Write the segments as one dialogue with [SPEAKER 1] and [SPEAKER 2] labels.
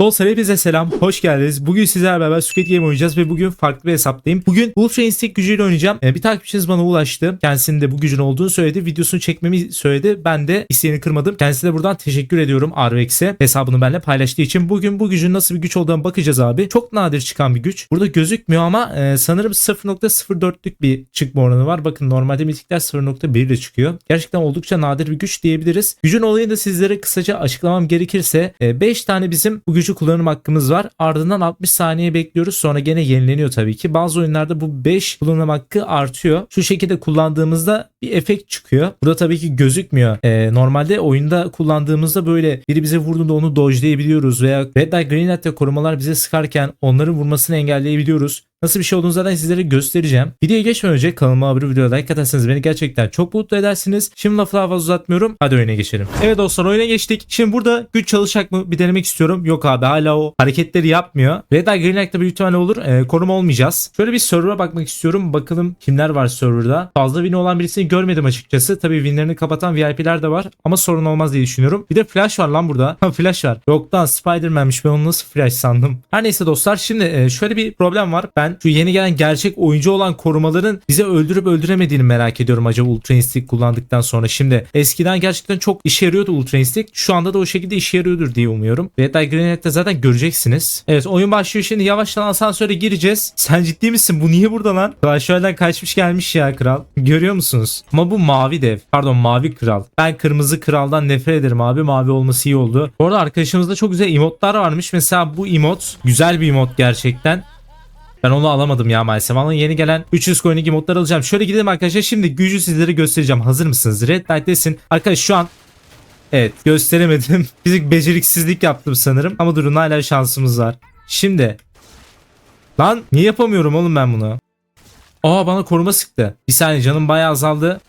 [SPEAKER 1] Dostlar hepinize selam, hoş geldiniz. Bugün sizlerle beraber Squid Game oynayacağız ve bugün farklı bir hesaptayım. Bugün Ultra Instinct gücüyle oynayacağım. Ee, bir takipçiniz bana ulaştı. Kendisinin de bu gücün olduğunu söyledi. Videosunu çekmemi söyledi. Ben de isteğini kırmadım. Kendisine buradan teşekkür ediyorum Arvex'e. Hesabını benimle paylaştığı için. Bugün bu gücün nasıl bir güç olduğuna bakacağız abi. Çok nadir çıkan bir güç. Burada gözükmüyor ama e, sanırım 0.04'lük bir çıkma oranı var. Bakın normalde mitikler 0.1 ile çıkıyor. Gerçekten oldukça nadir bir güç diyebiliriz. Gücün olayını da sizlere kısaca açıklamam gerekirse 5 tane bizim bu gücü kullanım hakkımız var. Ardından 60 saniye bekliyoruz. Sonra gene yenileniyor tabii ki. Bazı oyunlarda bu 5 kullanım hakkı artıyor. Şu şekilde kullandığımızda bir efekt çıkıyor. Burada tabii ki gözükmüyor. Ee, normalde oyunda kullandığımızda böyle biri bize vurduğunda onu dodge'layabiliyoruz veya Red Light Green Light'te korumalar bize sıkarken onların vurmasını engelleyebiliyoruz. Nasıl bir şey olduğunu zaten sizlere göstereceğim. Videoya geçmeden önce kanalıma abone videoya like atarsanız beni gerçekten çok mutlu edersiniz. Şimdi lafı daha fazla uzatmıyorum. Hadi oyuna geçelim. Evet dostlar oyuna geçtik. Şimdi burada güç çalışacak mı bir denemek istiyorum. Yok abi hala o hareketleri yapmıyor. Red Eye Green Light'ta büyük ihtimalle olur. Ee, koruma olmayacağız. Şöyle bir server'a bakmak istiyorum. Bakalım kimler var server'da. Fazla win olan birisini görmedim açıkçası. Tabii winlerini kapatan VIP'ler de var. Ama sorun olmaz diye düşünüyorum. Bir de flash var lan burada. Flash var. Yok lan Spider-Man'miş. Ben onu nasıl flash sandım. Her neyse dostlar şimdi e, şöyle bir problem var. Ben şu yeni gelen gerçek oyuncu olan korumaların bize öldürüp öldüremediğini merak ediyorum acaba Ultra Instinct kullandıktan sonra. Şimdi eskiden gerçekten çok işe yarıyordu Ultra Instinct. Şu anda da o şekilde işe yarıyordur diye umuyorum. Red Eye Grenade'de zaten göreceksiniz. Evet oyun başlıyor şimdi yavaştan asansöre gireceğiz. Sen ciddi misin? Bu niye burada lan? Aşağıdan kaçmış gelmiş ya kral. Görüyor musunuz? Ama bu mavi dev. Pardon mavi kral. Ben kırmızı kraldan nefret ederim abi. Mavi olması iyi oldu. Bu arada arkadaşımızda çok güzel emotlar varmış. Mesela bu emot güzel bir emot gerçekten. Ben onu alamadım ya maalesef. Ama yeni gelen 300 coin'lik modlar alacağım. Şöyle gidelim arkadaşlar. Şimdi gücü sizlere göstereceğim. Hazır mısınız? Red Light desin. Arkadaş şu an Evet gösteremedim. Fizik beceriksizlik yaptım sanırım. Ama durun hala şansımız var. Şimdi. Lan niye yapamıyorum oğlum ben bunu? Aa bana koruma sıktı. Bir saniye canım bayağı azaldı.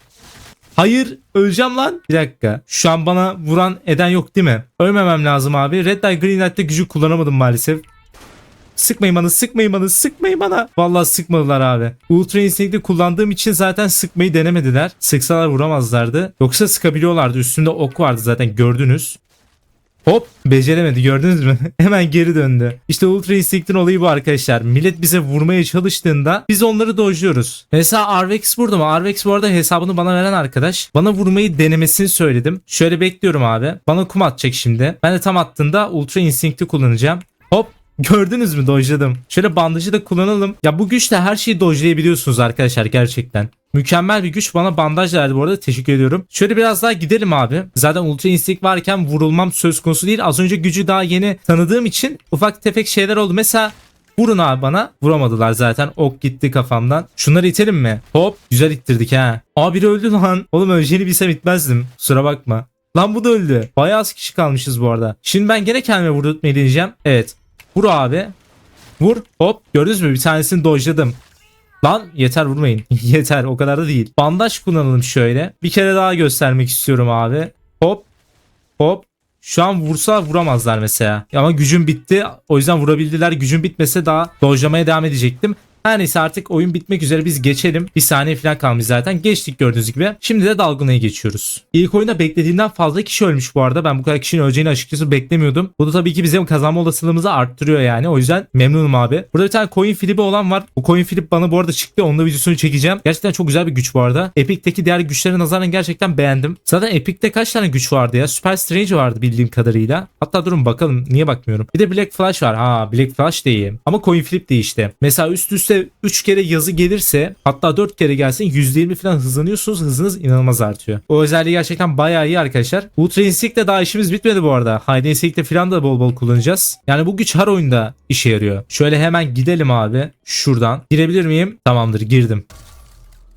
[SPEAKER 1] Hayır öleceğim lan. Bir dakika. Şu an bana vuran eden yok değil mi? Ölmemem lazım abi. Red Light Green Light'te gücü kullanamadım maalesef. Sıkmayın bana sıkmayın bana sıkmayın bana. Vallahi sıkmadılar abi. Ultra Instinct'i kullandığım için zaten sıkmayı denemediler. Sıksalar vuramazlardı. Yoksa sıkabiliyorlardı. Üstünde ok vardı zaten gördünüz. Hop beceremedi gördünüz mü? Hemen geri döndü. İşte Ultra Instinct'in olayı bu arkadaşlar. Millet bize vurmaya çalıştığında biz onları dojluyoruz. Mesela Arvex burada mı? Arvex bu arada hesabını bana veren arkadaş. Bana vurmayı denemesini söyledim. Şöyle bekliyorum abi. Bana kum atacak şimdi. Ben de tam attığında Ultra Instinct'i kullanacağım. Hop Gördünüz mü dojladım. Şöyle bandajı da kullanalım. Ya bu güçle her şeyi dojlayabiliyorsunuz arkadaşlar gerçekten. Mükemmel bir güç bana bandaj verdi bu arada teşekkür ediyorum. Şöyle biraz daha gidelim abi. Zaten Ultra Instinct varken vurulmam söz konusu değil. Az önce gücü daha yeni tanıdığım için ufak tefek şeyler oldu. Mesela Vurun abi bana. Vuramadılar zaten. Ok gitti kafamdan. Şunları itelim mi? Hop. Güzel ittirdik ha. Aa biri öldü lan. Oğlum öleceğini bilsem itmezdim. Kusura bakma. Lan bu da öldü. Bayağı az kişi kalmışız bu arada. Şimdi ben gene kendime vurdurtmayı deneyeceğim. Evet. Vur abi. Vur. Hop. Gördünüz mü? Bir tanesini dojladım. Lan yeter vurmayın. yeter o kadar da değil. Bandaj kullanalım şöyle. Bir kere daha göstermek istiyorum abi. Hop. Hop. Şu an vursa vuramazlar mesela. Ama gücüm bitti. O yüzden vurabildiler. Gücüm bitmese daha dojlamaya devam edecektim. Her neyse artık oyun bitmek üzere biz geçelim. Bir saniye falan kalmış zaten. Geçtik gördüğünüz gibi. Şimdi de dalgınaya geçiyoruz. İlk oyunda beklediğimden fazla kişi ölmüş bu arada. Ben bu kadar kişinin öleceğini açıkçası beklemiyordum. Bu da tabii ki bizim kazanma olasılığımızı arttırıyor yani. O yüzden memnunum abi. Burada bir tane coin flipi olan var. Bu coin flip bana bu arada çıktı. Onun da videosunu çekeceğim. Gerçekten çok güzel bir güç bu arada. Epic'teki diğer güçlere nazaran gerçekten beğendim. Zaten Epic'te kaç tane güç vardı ya? Super Strange vardı bildiğim kadarıyla. Hatta durun bakalım niye bakmıyorum. Bir de Black Flash var. Ha Black Flash de iyi. Ama coin flip de işte. Mesela üst üste 3 kere yazı gelirse hatta 4 kere gelsin %20 falan hızlanıyorsunuz. Hızınız inanılmaz artıyor. O özelliği gerçekten bayağı iyi arkadaşlar. Ultra Instinct'te daha işimiz bitmedi bu arada. Hide Instinct'te falan da bol bol kullanacağız. Yani bu güç her oyunda işe yarıyor. Şöyle hemen gidelim abi. Şuradan. Girebilir miyim? Tamamdır girdim.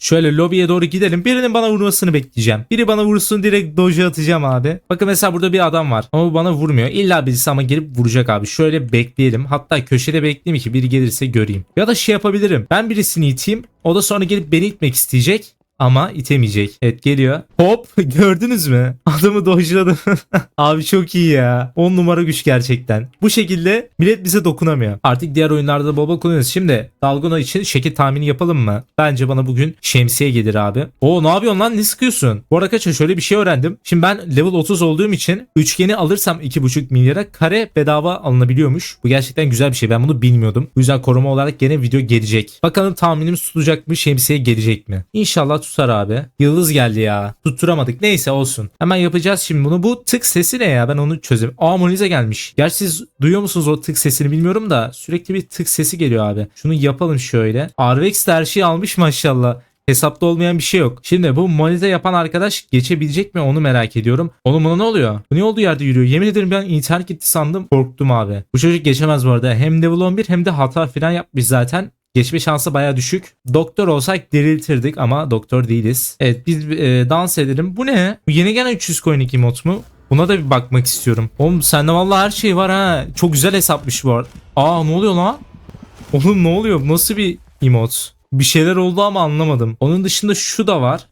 [SPEAKER 1] Şöyle lobiye doğru gidelim. Birinin bana vurmasını bekleyeceğim. Biri bana vursun direkt doge atacağım abi. Bakın mesela burada bir adam var. Ama bu bana vurmuyor. İlla birisi ama gelip vuracak abi. Şöyle bekleyelim. Hatta köşede bekleyeyim ki biri gelirse göreyim. Ya da şey yapabilirim. Ben birisini iteyim. O da sonra gelip beni itmek isteyecek. Ama itemeyecek. Evet geliyor. Hop gördünüz mü? Adamı dojladım. Abi çok iyi ya. 10 numara güç gerçekten. Bu şekilde millet bize dokunamıyor. Artık diğer oyunlarda bol bol kullanıyoruz. Şimdi Dalgona için şekil tahmini yapalım mı? Bence bana bugün şemsiye gelir abi. Oo ne yapıyorsun lan? Ne sıkıyorsun? Bu arada arkadaşlar şöyle bir şey öğrendim. Şimdi ben level 30 olduğum için üçgeni alırsam 2,5 milyara kare bedava alınabiliyormuş. Bu gerçekten güzel bir şey. Ben bunu bilmiyordum. Bu yüzden koruma olarak gene video gelecek. Bakalım tahminimiz tutacak mı? Şemsiye gelecek mi? İnşallah tutar abi. Yıldız geldi ya. Tutturamadık. Neyse olsun. Hemen yapacağız şimdi bunu. Bu tık sesi ne ya? Ben onu çözeyim. Aa Monize gelmiş. Gerçi siz duyuyor musunuz o tık sesini bilmiyorum da sürekli bir tık sesi geliyor abi. Şunu yapalım şöyle. Arvex de her şeyi almış maşallah. Hesapta olmayan bir şey yok. Şimdi bu monite yapan arkadaş geçebilecek mi onu merak ediyorum. Onun buna ne oluyor? Bu ne olduğu yerde yürüyor? Yemin ederim ben internet gitti sandım. Korktum abi. Bu çocuk geçemez bu arada. Hem level 11 hem de hata falan yapmış zaten. Geçme şansı baya düşük. Doktor olsak diriltirdik ama doktor değiliz. Evet biz e, dans edelim. Bu ne? Yeni gelen 300 coin 2 mod mu? Buna da bir bakmak istiyorum. Oğlum sende vallahi her şey var ha. Çok güzel hesapmış bu arada. Aa ne oluyor lan? Oğlum ne oluyor? Nasıl bir emot? Bir şeyler oldu ama anlamadım. Onun dışında şu da var.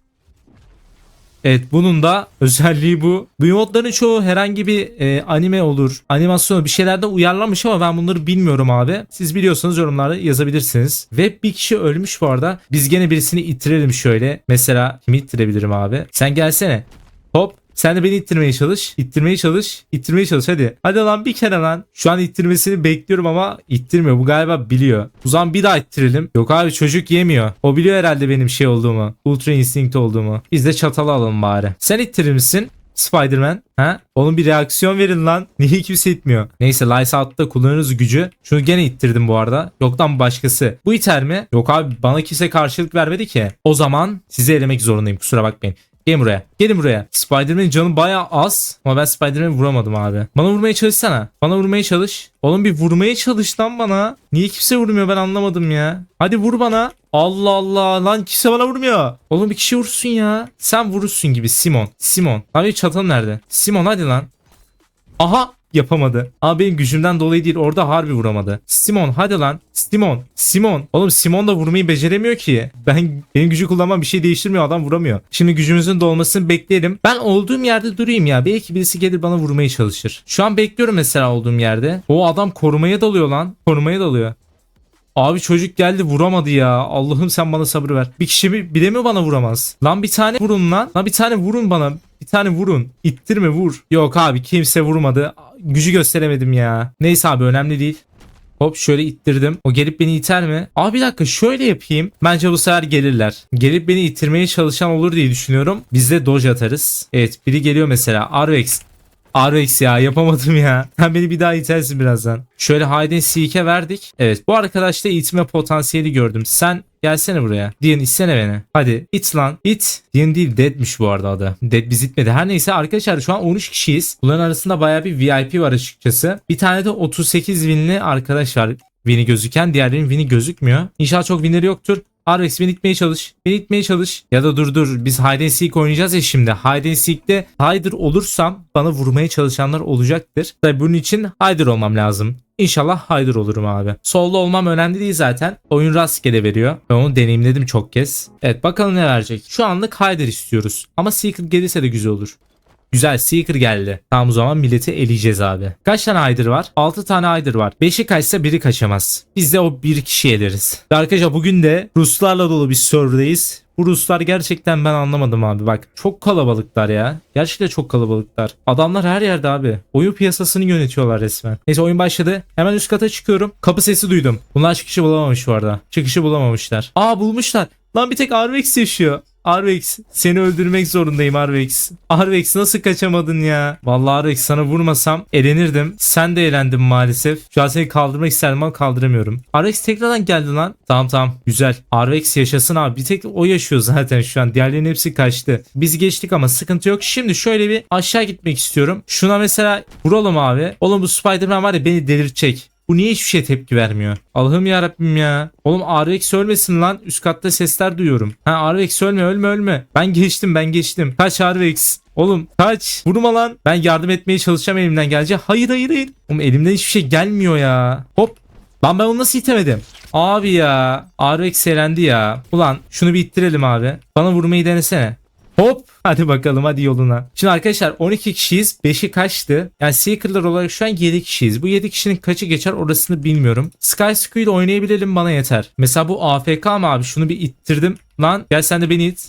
[SPEAKER 1] Evet bunun da özelliği bu. Bu emotların çoğu herhangi bir e, anime olur, animasyon bir şeylerden uyarlanmış ama ben bunları bilmiyorum abi. Siz biliyorsanız yorumlarda yazabilirsiniz. Ve bir kişi ölmüş bu arada. Biz gene birisini ittirelim şöyle. Mesela kimi ittirebilirim abi? Sen gelsene. Hop sen de beni ittirmeye çalış. İttirmeye çalış. İttirmeye çalış hadi. Hadi lan bir kere lan. Şu an ittirmesini bekliyorum ama ittirmiyor. Bu galiba biliyor. O zaman bir daha ittirelim. Yok abi çocuk yemiyor. O biliyor herhalde benim şey olduğumu. Ultra Instinct olduğumu. Biz de çatalı alalım bari. Sen ittirir misin? Spider-Man. Ha? Oğlum bir reaksiyon verin lan. Niye kimse itmiyor? Neyse Lice Out'ta kullanırız gücü. Şunu gene ittirdim bu arada. Yok lan başkası. Bu iter mi? Yok abi bana kimse karşılık vermedi ki. O zaman sizi elemek zorundayım. Kusura bakmayın. Gelin buraya. Gelin buraya. Spider-Man'in canı bayağı az. Ama ben Spider-Man'i vuramadım abi. Bana vurmaya çalışsana. Bana vurmaya çalış. Oğlum bir vurmaya çalış lan bana. Niye kimse vurmuyor ben anlamadım ya. Hadi vur bana. Allah Allah lan kimse bana vurmuyor. Oğlum bir kişi vursun ya. Sen vurursun gibi Simon. Simon. Abi çatan nerede? Simon hadi lan. Aha yapamadı. Ama benim gücümden dolayı değil orada harbi vuramadı. Simon hadi lan. Simon. Simon. Oğlum Simon da vurmayı beceremiyor ki. Ben benim gücü kullanmam bir şey değiştirmiyor adam vuramıyor. Şimdi gücümüzün dolmasını bekleyelim. Ben olduğum yerde durayım ya. Belki birisi gelir bana vurmaya çalışır. Şu an bekliyorum mesela olduğum yerde. O adam korumaya dalıyor lan. Korumaya dalıyor. Abi çocuk geldi vuramadı ya. Allah'ım sen bana sabır ver. Bir kişi bir de mi bana vuramaz? Lan bir tane vurun lan. Lan bir tane vurun bana. Bir tane vurun. İttirme vur. Yok abi kimse vurmadı. Gücü gösteremedim ya. Neyse abi önemli değil. Hop şöyle ittirdim. O gelip beni iter mi? Abi bir dakika şöyle yapayım. Bence bu sefer gelirler. Gelip beni ittirmeye çalışan olur diye düşünüyorum. Biz de dodge atarız. Evet biri geliyor mesela. Arvex. Arvex ya yapamadım ya. Sen beni bir daha itersin birazdan. Şöyle and seek'e verdik. Evet bu arkadaşta itme potansiyeli gördüm. Sen gelsene buraya. Diyen itsene beni. Hadi it lan. It. Diyen değil deadmiş bu arada adı. Dead biz itmedi. Her neyse arkadaşlar şu an 13 kişiyiz. Bunların arasında baya bir VIP var açıkçası. Bir tane de 38 winli arkadaş var. Win'i gözüken diğerlerinin win'i gözükmüyor. İnşallah çok winleri yoktur. Arvex beni itmeye çalış. Beni itmeye çalış. Ya da dur dur biz hide and seek oynayacağız ya şimdi. Hide and seek'te hider olursam bana vurmaya çalışanlar olacaktır. Tabi bunun için hider olmam lazım. İnşallah hider olurum abi. Solda olmam önemli değil zaten. Oyun rastgele veriyor. Ben onu deneyimledim çok kez. Evet bakalım ne verecek. Şu anlık hider istiyoruz. Ama secret gelirse de güzel olur. Güzel Seeker geldi. Tamam o zaman milleti eleyeceğiz abi. Kaç tane Aydır var? 6 tane Aydır var. 5'i kaçsa biri kaçamaz. Biz de o bir kişi eleriz. Ve arkadaşlar bugün de Ruslarla dolu bir serverdeyiz. Bu Ruslar gerçekten ben anlamadım abi bak. Çok kalabalıklar ya. Gerçekten çok kalabalıklar. Adamlar her yerde abi. Oyun piyasasını yönetiyorlar resmen. Neyse oyun başladı. Hemen üst kata çıkıyorum. Kapı sesi duydum. Bunlar çıkışı bulamamış bu arada. Çıkışı bulamamışlar. Aa bulmuşlar. Lan bir tek Arvex yaşıyor. Arvex seni öldürmek zorundayım Arvex. Arvex nasıl kaçamadın ya? Vallahi Arvex sana vurmasam elenirdim. Sen de elendin maalesef. Şu an seni kaldırmak isterdim ama kaldıramıyorum. Arvex tekrardan geldi lan. Tamam tamam güzel. Arvex yaşasın abi. Bir tek o yaşıyor zaten şu an. Diğerlerinin hepsi kaçtı. Biz geçtik ama sıkıntı yok. Şimdi şöyle bir aşağı gitmek istiyorum. Şuna mesela vuralım abi. Oğlum bu Spider-Man var ya beni delirtecek. Bu niye hiçbir şey tepki vermiyor? Allah'ım ya Rabbim ya. Oğlum Arvex ölmesin lan. Üst katta sesler duyuyorum. Ha Arvex ölme ölme ölme. Ben geçtim ben geçtim. Kaç Arvex. Oğlum kaç. Vurma lan. Ben yardım etmeye çalışacağım elimden gelecek. Hayır hayır hayır. Oğlum elimden hiçbir şey gelmiyor ya. Hop. Lan ben onu nasıl itemedim? Abi ya. Arbex elendi ya. Ulan şunu bir ittirelim abi. Bana vurmayı denesene. Hop. Hadi bakalım hadi yoluna. Şimdi arkadaşlar 12 kişiyiz. 5'i kaçtı? Yani Seeker'lar olarak şu an 7 kişiyiz. Bu 7 kişinin kaçı geçer orasını bilmiyorum. Sky Squid oynayabilelim bana yeter. Mesela bu AFK mı abi? Şunu bir ittirdim. Lan gel sen de beni it.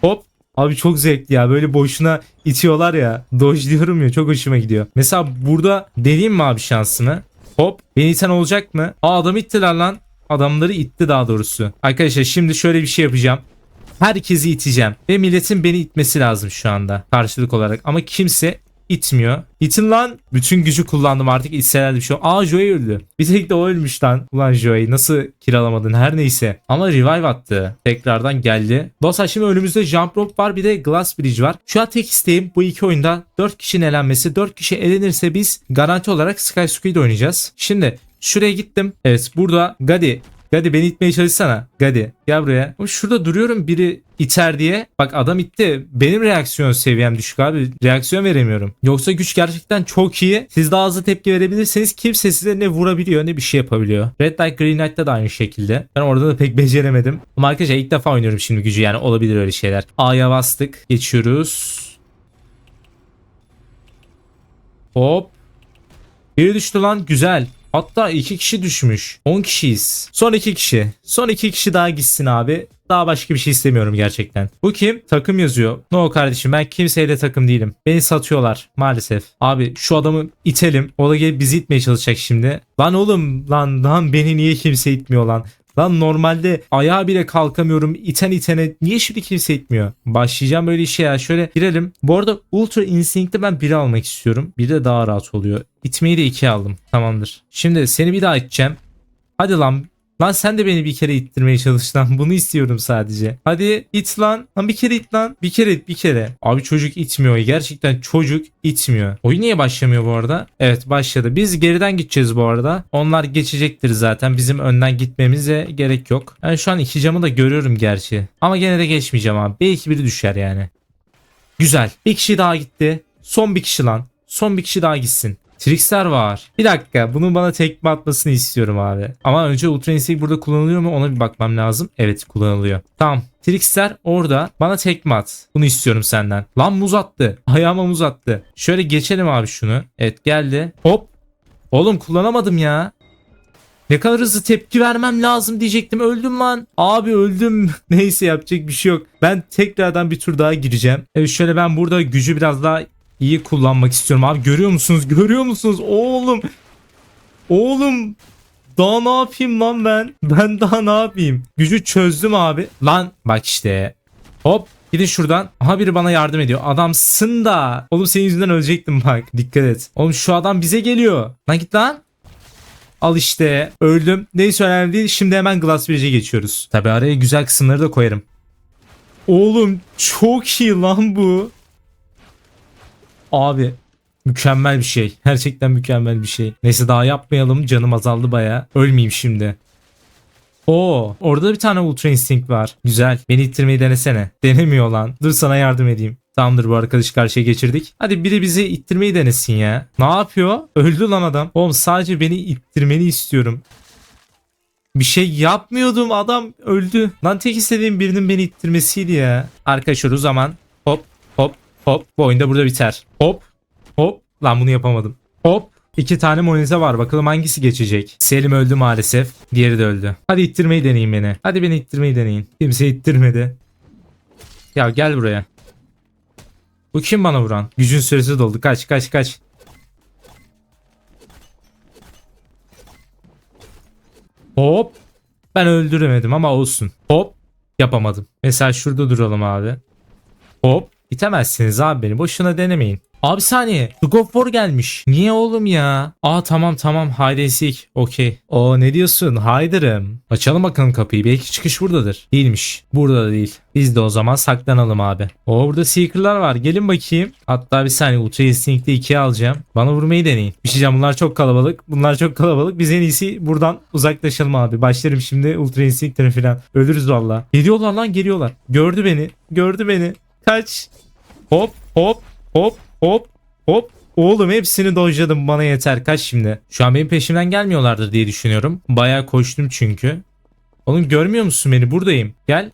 [SPEAKER 1] Hop. Abi çok zevkli ya. Böyle boşuna itiyorlar ya. Dodge diyorum ya. Çok hoşuma gidiyor. Mesela burada deneyeyim mi abi şansını? Hop. Beni iten olacak mı? Aa adam ittiler lan. Adamları itti daha doğrusu. Arkadaşlar şimdi şöyle bir şey yapacağım. Herkesi iteceğim. Ve milletin beni itmesi lazım şu anda. Karşılık olarak. Ama kimse itmiyor. İtin lan. Bütün gücü kullandım artık itseler bir şey. Aa Joey öldü. Bir tek de o ölmüş lan. Ulan Joey nasıl kiralamadın her neyse. Ama revive attı. Tekrardan geldi. Dostlar şimdi önümüzde jump rope var bir de glass bridge var. Şu an tek isteğim bu iki oyunda 4 kişinin elenmesi. 4 kişi elenirse biz garanti olarak Sky Squid oynayacağız. Şimdi şuraya gittim. Evet burada Gadi Gadi beni itmeye çalışsana. Gadi gel buraya. Ama şurada duruyorum biri iter diye. Bak adam itti. Benim reaksiyon seviyem düşük abi. Reaksiyon veremiyorum. Yoksa güç gerçekten çok iyi. Siz daha hızlı tepki verebilirseniz kimse size ne vurabiliyor ne bir şey yapabiliyor. Red Light Green Light'ta da aynı şekilde. Ben orada da pek beceremedim. Ama arkadaşlar ilk defa oynuyorum şimdi gücü yani olabilir öyle şeyler. A'ya bastık. Geçiyoruz. Hop. Biri düştü lan güzel. Hatta iki kişi düşmüş. 10 kişiyiz. Son iki kişi. Son iki kişi daha gitsin abi. Daha başka bir şey istemiyorum gerçekten. Bu kim? Takım yazıyor. No kardeşim ben kimseyle takım değilim. Beni satıyorlar maalesef. Abi şu adamı itelim. O da gelip bizi itmeye çalışacak şimdi. Lan oğlum lan lan beni niye kimse itmiyor lan? Lan normalde ayağa bile kalkamıyorum. İten itene niye şimdi kimse itmiyor? Başlayacağım böyle işe ya. Şöyle girelim. Bu arada Ultra Instinct'te ben biri almak istiyorum. Bir de daha rahat oluyor. İtmeyi de iki aldım. Tamamdır. Şimdi seni bir daha iteceğim. Hadi lan. Lan sen de beni bir kere ittirmeye çalış lan. Bunu istiyorum sadece. Hadi it lan. Lan bir kere it lan. Bir kere it bir kere. Abi çocuk itmiyor. Gerçekten çocuk itmiyor. Oyun niye başlamıyor bu arada? Evet başladı. Biz geriden gideceğiz bu arada. Onlar geçecektir zaten. Bizim önden gitmemize gerek yok. Ben şu an iki camı da görüyorum gerçi. Ama gene de geçmeyeceğim abi. Belki biri düşer yani. Güzel. Bir kişi daha gitti. Son bir kişi lan. Son bir kişi daha gitsin. Trickster var. Bir dakika bunun bana tekme atmasını istiyorum abi. Ama önce Ultra Instinct burada kullanılıyor mu ona bir bakmam lazım. Evet kullanılıyor. Tamam. Trickster orada bana tekme at. Bunu istiyorum senden. Lan muz attı. Ayağıma muz attı. Şöyle geçelim abi şunu. Evet geldi. Hop. Oğlum kullanamadım ya. Ne kadar hızlı tepki vermem lazım diyecektim. Öldüm lan. Abi öldüm. Neyse yapacak bir şey yok. Ben tekrardan bir tur daha gireceğim. Evet şöyle ben burada gücü biraz daha iyi kullanmak istiyorum. Abi görüyor musunuz? Görüyor musunuz? Oğlum. Oğlum. Daha ne yapayım lan ben? Ben daha ne yapayım? Gücü çözdüm abi. Lan bak işte. Hop. Gidin şuradan. Aha biri bana yardım ediyor. Adamsın da. Oğlum senin yüzünden ölecektim bak. Dikkat et. Oğlum şu adam bize geliyor. Lan git lan. Al işte öldüm. Neyse önemli değil. Şimdi hemen Glass Bridge'e geçiyoruz. Tabi araya güzel kısımları da koyarım. Oğlum çok iyi lan bu. Abi mükemmel bir şey. Gerçekten mükemmel bir şey. Neyse daha yapmayalım. Canım azaldı baya. Ölmeyeyim şimdi. Oo, orada bir tane Ultra Instinct var. Güzel. Beni ittirmeyi denesene. Denemiyor lan. Dur sana yardım edeyim. Tamamdır bu arkadaşı karşıya geçirdik. Hadi biri bizi ittirmeyi denesin ya. Ne yapıyor? Öldü lan adam. Oğlum sadece beni ittirmeni istiyorum. Bir şey yapmıyordum adam öldü. Lan tek istediğim birinin beni ittirmesiydi ya. Arkadaşlar o zaman hop bu oyunda burada biter. Hop hop lan bunu yapamadım. Hop İki tane monize var. Bakalım hangisi geçecek. Selim öldü maalesef. Diğeri de öldü. Hadi ittirmeyi deneyin beni. Hadi beni ittirmeyi deneyin. Kimse ittirmedi. Ya gel buraya. Bu kim bana vuran? Gücün süresi doldu. Kaç kaç kaç. Hop. Ben öldüremedim ama olsun. Hop. Yapamadım. Mesela şurada duralım abi. Hop. İtemezsiniz abi beni. Boşuna denemeyin. Abi saniye. The God War gelmiş. Niye oğlum ya? Aa tamam tamam. Hide seek. Okey. O ne diyorsun? Haydar'ım. Açalım bakalım kapıyı. Belki çıkış buradadır. Değilmiş. Burada da değil. Biz de o zaman saklanalım abi. O burada Seeker'lar var. Gelin bakayım. Hatta bir saniye Ultra Instinct'te 2'ye alacağım. Bana vurmayı deneyin. Bir şey. Bunlar çok kalabalık. Bunlar çok kalabalık. Biz en iyisi buradan uzaklaşalım abi. Başlarım şimdi Ultra Instinct'lere falan. Ölürüz valla. Geliyorlar lan geliyorlar. Gördü beni. Gördü beni. Kaç. Hop hop hop hop hop Oğlum hepsini dojladım bana yeter. Kaç şimdi? Şu an benim peşimden gelmiyorlardır diye düşünüyorum. Bayağı koştum çünkü. Oğlum görmüyor musun beni? Buradayım. Gel.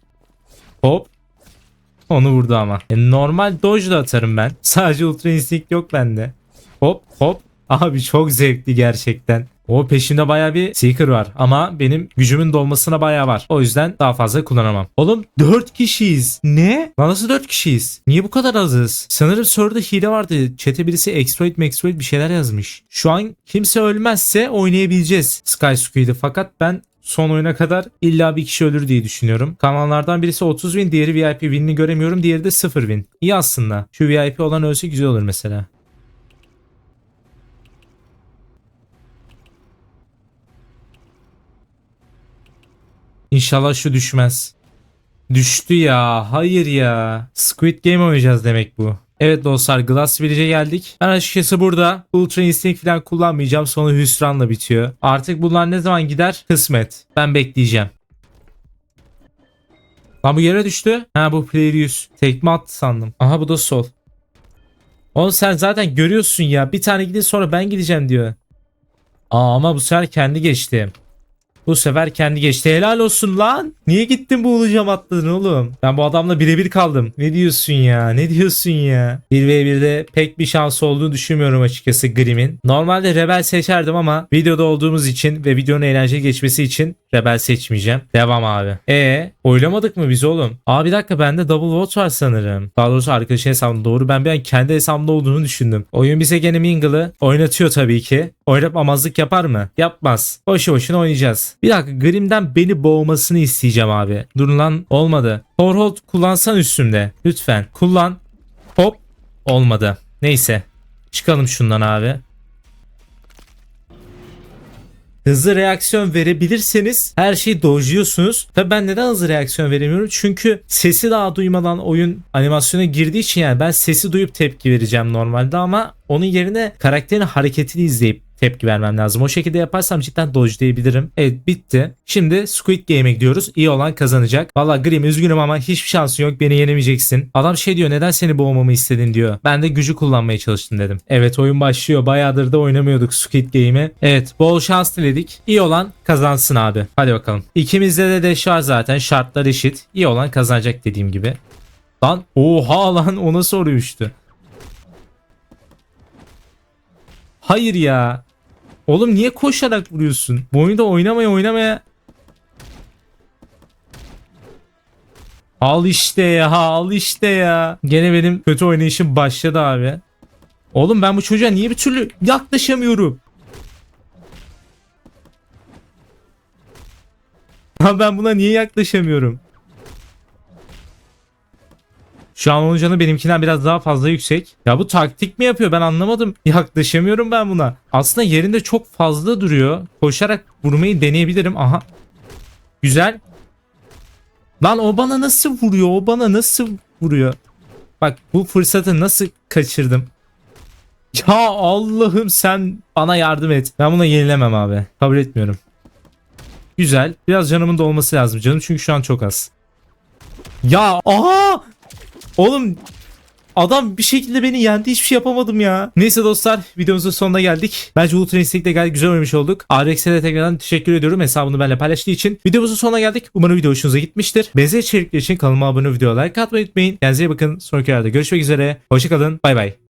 [SPEAKER 1] Hop. Onu vurdu ama. E, normal dodge da atarım ben. Sadece ultra instinct yok bende. Hop hop. Abi çok zevkli gerçekten. O peşinde baya bir seeker var ama benim gücümün dolmasına baya var. O yüzden daha fazla kullanamam. Oğlum 4 kişiyiz. Ne? Lan nasıl 4 kişiyiz? Niye bu kadar azız? Sanırım soruda hile vardı. Çete birisi exploit exploit bir şeyler yazmış. Şu an kimse ölmezse oynayabileceğiz Sky Squid'i fakat ben son oyuna kadar illa bir kişi ölür diye düşünüyorum. Kanallardan birisi 30 win, diğeri VIP win'ini göremiyorum, diğeri de 0 win. İyi aslında. Şu VIP olan ölse güzel olur mesela. İnşallah şu düşmez. Düştü ya. Hayır ya. Squid Game oynayacağız demek bu. Evet dostlar Glass Village'e geldik. Ben açıkçası burada Ultra Instinct falan kullanmayacağım. Sonu hüsranla bitiyor. Artık bunlar ne zaman gider? Kısmet. Ben bekleyeceğim. Lan bu yere düştü. Ha bu player 100. Tekme attı sandım. Aha bu da sol. Oğlum sen zaten görüyorsun ya. Bir tane gidin sonra ben gideceğim diyor. Aa ama bu sefer kendi geçti. Bu sefer kendi geçti. Helal olsun lan. Niye gittin bu ulucam atladın oğlum? Ben bu adamla birebir kaldım. Ne diyorsun ya? Ne diyorsun ya? 1v1'de pek bir şans olduğunu düşünmüyorum açıkçası Grim'in. Normalde Rebel seçerdim ama videoda olduğumuz için ve videonun eğlenceli geçmesi için Rebel seçmeyeceğim. Devam abi. E oylamadık mı biz oğlum? Aa bir dakika bende double vote var sanırım. Daha doğrusu arkadaşın hesabında doğru. Ben bir an kendi hesabımda olduğunu düşündüm. Oyun bize gene Mingle'ı oynatıyor tabii ki. Oynatmamazlık yapar mı? Yapmaz. Boşu boşuna oynayacağız. Bir dakika Grim'den beni boğmasını isteyeceğim abi. Dur lan olmadı. Torhold kullansan üstümde. Lütfen kullan. Hop. Olmadı. Neyse. Çıkalım şundan abi. Hızlı reaksiyon verebilirseniz her şeyi dojluyorsunuz. Tabi ben neden hızlı reaksiyon veremiyorum? Çünkü sesi daha duymadan oyun animasyona girdiği için yani ben sesi duyup tepki vereceğim normalde ama onun yerine karakterin hareketini izleyip tepki vermem lazım. O şekilde yaparsam cidden dojlayabilirim. Evet bitti. Şimdi Squid Game'e gidiyoruz. İyi olan kazanacak. Valla Grim üzgünüm ama hiçbir şansın yok. Beni yenemeyeceksin. Adam şey diyor neden seni boğmamı istedin diyor. Ben de gücü kullanmaya çalıştım dedim. Evet oyun başlıyor. Bayağıdır da oynamıyorduk Squid Game'i. Evet bol şans diledik. İyi olan kazansın abi. Hadi bakalım. İkimizde de deş var zaten. Şartlar eşit. İyi olan kazanacak dediğim gibi. Lan oha lan o nasıl oraya Hayır ya. Oğlum niye koşarak vuruyorsun? Bu oyunda oynamaya oynamaya. Al işte ya al işte ya. Gene benim kötü oynayışım başladı abi. Oğlum ben bu çocuğa niye bir türlü yaklaşamıyorum? Ben buna niye yaklaşamıyorum? Şu an onun canı benimkinden biraz daha fazla yüksek. Ya bu taktik mi yapıyor ben anlamadım. Yaklaşamıyorum ben buna. Aslında yerinde çok fazla duruyor. Koşarak vurmayı deneyebilirim. Aha. Güzel. Lan o bana nasıl vuruyor? O bana nasıl vuruyor? Bak bu fırsatı nasıl kaçırdım? Ya Allah'ım sen bana yardım et. Ben buna yenilemem abi. Kabul etmiyorum. Güzel. Biraz canımın dolması lazım. Canım çünkü şu an çok az. Ya aha Oğlum Adam bir şekilde beni yendi hiçbir şey yapamadım ya. Neyse dostlar videomuzun sonuna geldik. Bence Ultra Instinct'le gayet güzel oynamış olduk. RX'e de tekrardan teşekkür ediyorum hesabını benimle paylaştığı için. Videomuzun sonuna geldik. Umarım video hoşunuza gitmiştir. Benzer içerikler için kanalıma abone videoya like atmayı unutmayın. Kendinize bakın. Sonraki videoda görüşmek üzere. Hoşçakalın. Bay bay.